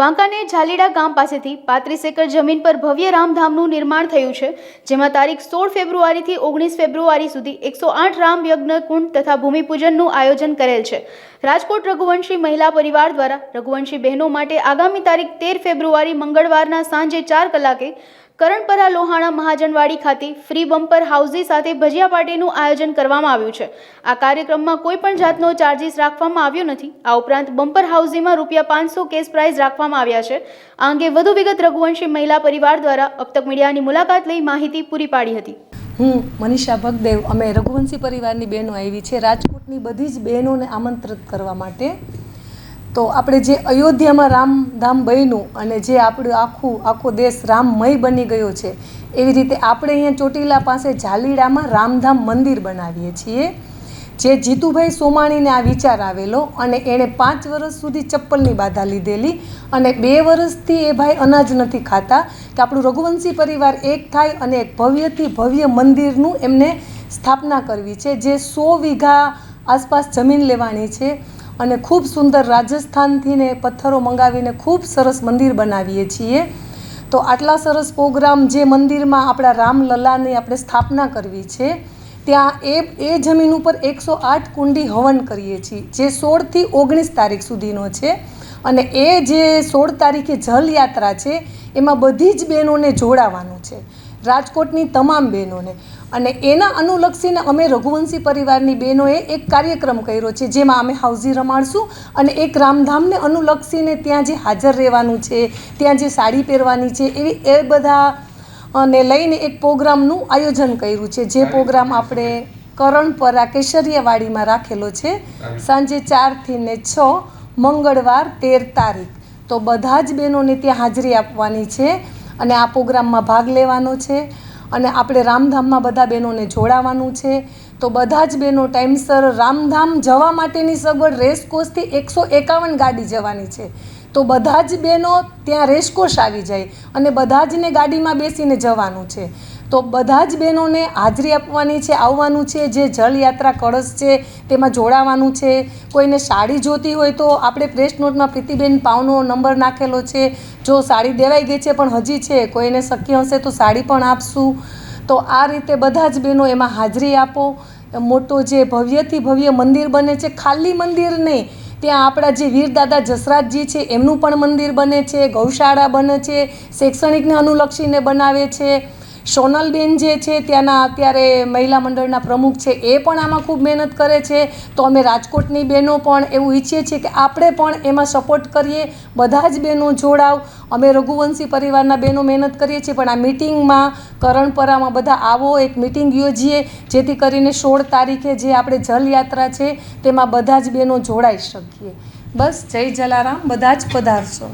વાંકાને ઝાલીડા ગામ પાસેથી પાંત્રીસ એકર જમીન પર ભવ્ય રામધામનું નિર્માણ થયું છે, જેમાં તારીખ સોળ ફેબ્રુઆરીથી ઓગણીસ ફેબ્રુઆરી સુધી એકસો આઠ રામ યજ્ઞ, કુંડ તથા ભૂમિપૂજનનું આયોજન કરેલ છે. રાજકોટ રઘુવંશી મહિલા પરિવાર દ્વારા રઘુવંશી બહેનો માટે આગામી તારીખ તેર ફેબ્રુઆરી મંગળવારના સાંજે ચાર કલાકે કરણપરા લોહાણા મહાજનવાડી ખાતે ફ્રી બમ્પર હાઉસી સાથે ભજીયા પાર્ટીનું આયોજન કરવામાં આવ્યું છે. આ કાર્યક્રમમાં કોઈ પણ જાતનો ચાર્જિસ રાખવામાં આવ્યો નથી. આ ઉપરાંત બમ્પર હાઉસીમાં રૂપિયા પાંચસો કેશ પ્રાઇઝ રાખવામાં આવ્યા છે. આ અંગે વધુ વિગત રઘુવંશી મહિલા પરિવાર દ્વારા અબતક મીડિયાની મુલાકાત લઈ માહિતી પૂરી પાડી હતી. હું મનીષા ભગદેવ. અમે રઘુવંશી પરિવારની બહેનો આવી છે. રાજકોટની બધી જ બહેનોને આમંત્રિત કરવા માટે તો આપણે જે અયોધ્યામાં રામધામ બન્યું અને જે આપણું આખું, આખો દેશ રામમય બની ગયો છે, એવી રીતે આપણે અહીંયા ચોટીલા પાસે ઝાલીડામાં રામધામ મંદિર બનાવીએ છીએ, જે જીતુભાઈ સોમાણીને આ વિચાર આવેલો અને એણે પાંચ વર્ષ સુધી ચપ્પલની બાધા લીધેલી અને બે વર્ષથી એ ભાઈ અનાજ નથી ખાતા કે આપણું રઘુવંશી પરિવાર એક થાય અને એક ભવ્યથી ભવ્ય મંદિરનું એમને સ્થાપના કરવી છે, જે સો વીઘા આસપાસ જમીન લેવાની છે અને ખૂબ સુંદર રાજસ્થાનથી ને પથ્થરો મંગાવીને ખૂબ સરસ મંદિર બનાવીએ છીએ. તો આટલા સરસ પ્રોગ્રામ જે મંદિરમાં આપણા રામલલાની આપણે સ્થાપના કરવી છે, ત્યાં એ એ જમીન ઉપર એકસો આઠ કુંડી હવન કરીએ છીએ, જે સોળથી ઓગણીસ તારીખ સુધીનો છે. અને એ જે સોળ તારીખે જલયાત્રા છે, એમાં બધી જ બહેનોને જોડાવાનું છે. રાજકોટની તમામ બહેનોને. અને એના અનુલક્ષીને અમે રઘુવંશી પરિવારની બહેનોએ એક કાર્યક્રમ કર્યો છે જેમાં અમે હાઉઝી રમાડશું અને એક રામધામને અનુલક્ષીને ત્યાં જે હાજર રહેવાનું છે ત્યાં જે સાડી પહેરવાની છે એવી એ બધા અને લઈને એક પ્રોગ્રામનું આયોજન કર્યું છે જે પ્રોગ્રામ આપણે કરણપરા કેસરિયાવાડીમાં રાખેલો છે. સાંજે ચારથી ને છ મંગળવાર તેર તારીખ. તો બધા જ બહેનોને ત્યાં હાજરી આપવાની છે. અને આ પ્રોગ્રામમાં ભાગ લેવાનો છે અને આપણે રામધામમાં બધા બહેનોને જોડાવાનું છે. તો બધા જ બહેનો ટાઈમસર રામધામ જવા માટેની સગવડ રેસકોર્સથી એકસો એકાવન ગાડી જવાની છે. તો બધા જ બહેનો ત્યાં રેસકોર્સ આવી જાય અને બધા જને ગાડીમાં બેસીને જવાનું છે. તો બધા જ બહેનોને હાજરી આપવાની છે, આવવાનું છે, જે જળયાત્રા કળશ છે તેમાં જોડાવાનું છે. કોઈને સાડી જોતી હોય તો આપણે પ્રેસ નોટમાં પ્રીતિબેન પાવનો નંબર નાખેલો છે. જો સાડી દેવાઈ ગઈ છે પણ હજી છે, કોઈને શક્ય હશે તો સાડી પણ આપશું. તો આ રીતે બધા જ બહેનો એમાં હાજરી આપો. મોટો જે ભવ્યથી ભવ્ય મંદિર બને છે, ખાલી મંદિર નહીં ત્યાં આપણા જે વીરદાદા જસરાજજી છે, એમનું પણ મંદિર બને છે, ગૌશાળા બને છે, શૈક્ષણિકને અનુલક્ષીને બનાવે છે. સોનલબેન જે છે ત્યાંના અત્યારે મહિલા મંડળના પ્રમુખ છે, એ પણ આમાં ખૂબ મહેનત કરે છે. તો અમે રાજકોટની બહેનો પણ એવું ઈચ્છીએ છીએ કે આપણે પણ એમાં સપોર્ટ કરીએ, બધા જ બહેનો જોડાવ. અમે રઘુવંશી પરિવારના બહેનો મહેનત કરીએ છીએ, પણ આ મિટિંગમાં કરણપરામાં બધા આવો, એક મિટિંગ યોજીએ, જેથી કરીને સોળ તારીખે જે આપણે જલયાત્રા છે, તેમાં બધા જ બહેનો જોડાઈ શકીએ. બસ જય જલારામ, બધા જ પધારશો.